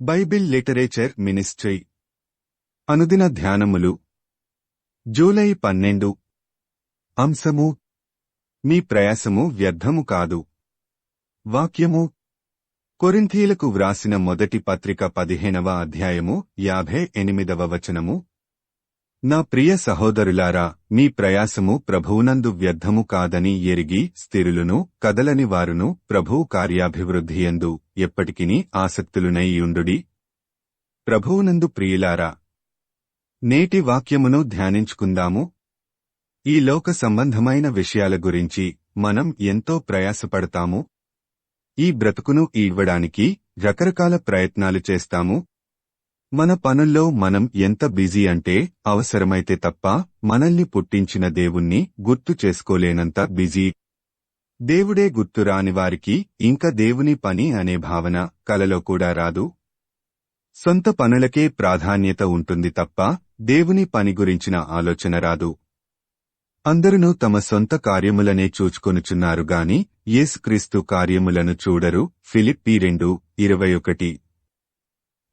Bible literature ministry. అనుదిన ధ్యానములు. July పన్నెండు. అంశము. మీ ప్రయాసము వ్యర్థము కాదు. వాక్యము. కొరింథీలకు వ్రాసిన మొదటి పత్రిక పదిహేనవ అధ్యాయము యాభై ఎనిమిదవ వచనము. నా ప్రియ సహోదరులారా మీ ప్రయాసము ప్రభువునందు వ్యర్థము కాదని ఎరిగి స్థిరులును కదలని వారును ప్రభువు కార్యాభివృద్ధియందు ఎప్పటికినీ ఆసక్తులునైయుండుడి ప్రభువునందు ప్రియులారా నేటి వాక్యమును ధ్యానించుకుందాము. ఈ లోక సంబంధమైన విషయాల గురించి మనం ఎంతో ప్రయాసపడతాము. ఈ బ్రతుకును ఇవ్వడానికి రకరకాల ప్రయత్నాలు చేస్తాము. మన పనుల్లో మనం ఎంత బిజీ అంటే అవసరమైతే తప్ప మనల్ని పుట్టించిన దేవుణ్ణి గుర్తు చేసుకోలేనంత బిజీ. దేవుడే గుర్తురాని వారికి ఇంక దేవుని పని అనే భావన కలలో కూడా రాదు. సొంత పనులకే ప్రాధాన్యత ఉంటుంది తప్ప దేవుని పని గురించిన ఆలోచన రాదు. అందరూ తమ సొంత కార్యములనే చూచుకొనుచున్నారు గాని యేసుక్రీస్తు కార్యములను చూడరు. ఫిలిప్పి రెండు ఇరవై ఒకటి.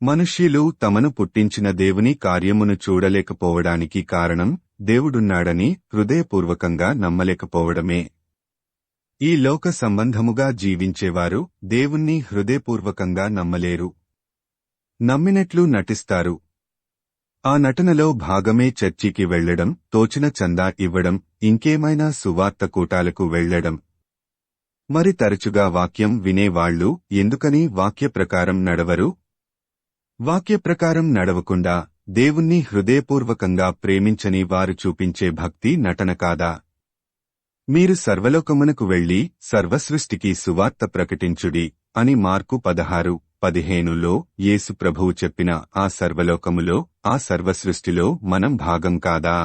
మనుష్యులు తమను పుట్టించిన దేవుని కార్యమును చూడలేకపోవడానికి కారణం దేవుడున్నాడని హృదయపూర్వకంగా నమ్మలేకపోవడమే. ఈ లోక సంబంధముగా జీవించేవారు దేవుణ్ణి హృదయపూర్వకంగా నమ్మలేరు. నమ్మినట్లు నటిస్తారు. ఆ నటనలో భాగమే చర్చికి వెళ్ళడం తోచిన చందా ఇవ్వడం ఇంకేమైనా సువార్త కూటాలకు వెళ్ళడం మరి తరచుగా వాక్యం వినేవాళ్ళు ఎందుకని వాక్య ప్రకారం నడవరు? వాక్య ప్రకారం నడవకుండా దేవుణ్ణి హృదయపూర్వకంగా ప్రేమించని వారు చూపించే భక్తి నటన కాదా? మీరు సర్వలోకమునకు వెళ్ళి సర్వసృష్టికి సువార్త ప్రకటించుడి అని మార్కు పదహారు పదిహేనులో యేసు ప్రభువు చెప్పిన ఆ సర్వలోకములో ఆ సర్వసృష్టిలో మనం భాగం కాదా?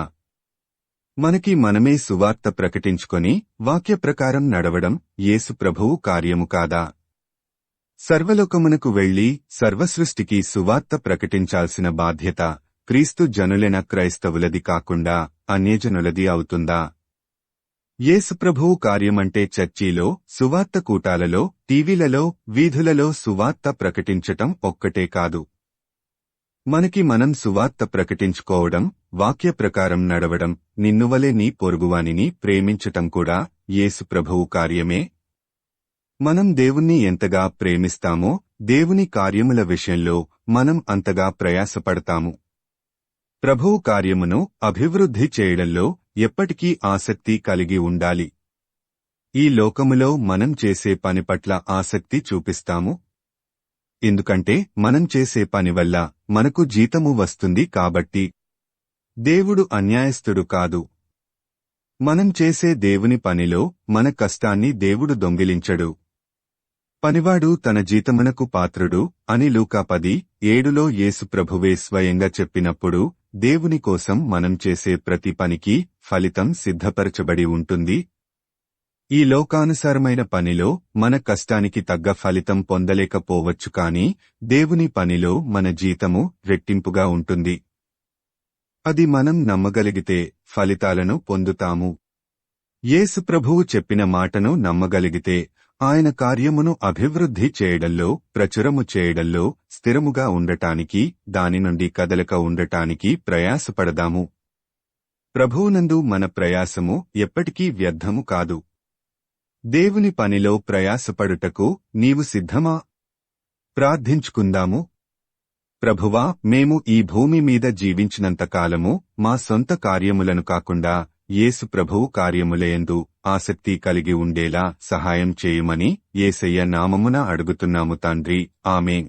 మనకి మనమే సువార్త ప్రకటించుకొని వాక్య ప్రకారం నడవడం యేసు ప్రభువు కార్యము కాదా? సర్వలోకమునకు వెళ్ళి సర్వసృష్టికి సువార్త ప్రకటించాల్సిన బాధ్యత క్రీస్తు జనులెన క్రైస్తవులది కాకుండా అన్యజనులది అవుతుందా? యేసుప్రభువు కార్యమంటే చర్చిలో సువార్త కూటాలలో టీవీలలో వీధులలో సువార్త ప్రకటించటం ఒక్కటే కాదు. మనకి మనం సువార్త ప్రకటించుకోవడం వాక్య ప్రకారం నడవడం నిన్నువలే నీ పొరుగువానిని ప్రేమించటం కూడా యేసుప్రభువు కార్యమే. మనం దేవుణ్ణి ఎంతగా ప్రేమిస్తామో దేవుని కార్యముల విషయంలో మనం అంతగా ప్రయాసపడతాము. ప్రభువు కార్యమును అభివృద్ధి చేయడంలో ఎప్పటికీ ఆసక్తి కలిగి ఉండాలి. ఈ లోకములో మనం చేసే పని పట్ల ఆసక్తి చూపిస్తాము. ఎందుకంటే మనం చేసే పని వల్ల మనకు జీతము వస్తుంది కాబట్టి. దేవుడు అన్యాయస్థుడు కాదు. మనం చేసే దేవుని పనిలో మన కష్టాన్ని దేవుడు దొంగిలించడు. పనివాడు తన జీతమునకు పాత్రుడు అని లూకా పది ఏడులో యేసుప్రభువే స్వయంగా చెప్పినప్పుడు దేవుని కోసం మనం చేసే ప్రతి పనికి ఫలితం సిద్ధపరచబడి ఉంటుంది. ఈ లోకానుసారమైన పనిలో మన కష్టానికి తగ్గ ఫలితం పొందలేకపోవచ్చు కాని దేవుని పనిలో మన జీతము రెట్టింపుగా ఉంటుంది. అది మనం నమ్మగలిగితే ఫలితాలను పొందుతాము. యేసుప్రభువు చెప్పిన మాటను నమ్మగలిగితే ఆయన కార్యమును అభివృద్ధి చేయడంలో ప్రచురము చేయడంలో స్థిరముగా ఉండటానికి దాని నుండి కదలక ఉండటానికి ప్రయాసపడదాము. ప్రభువునందు మన ప్రయాసము ఎప్పటికీ వ్యర్థము కాదు. దేవుని పనిలో ప్రయాసపడుటకు నీవు సిద్ధమా? ప్రార్థించుకుందాము. ప్రభువా మేము ఈ భూమి మీద జీవించినంతకాలము మా సొంత కార్యములను కాకుండా యేసు ప్రభువు కార్యములయందు ఆసక్తి కలిగి ఉండేలా సహాయం చేయుమని యేసయ్య నామమున అడుగుతున్నాము తండ్రి. ఆమె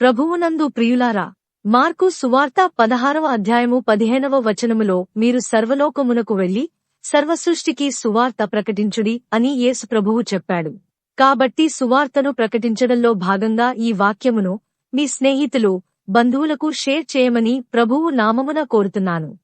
ప్రభువునందు ప్రియులారా మార్కు సువార్త పదహారవ అధ్యాయము పదిహేనవ వచనములో మీరు సర్వలోకమునకు వెళ్ళి సర్వసృష్టికి సువార్త ప్రకటించుడి అని యేసు ప్రభువు చెప్పాడు. కాబట్టి సువార్తను ప్రకటించడంలో భాగంగా ఈ వాక్యమును మీ స్నేహితులు బంధువులకు షేర్ చేయమని ప్రభువు నామమున కోరుతున్నాను.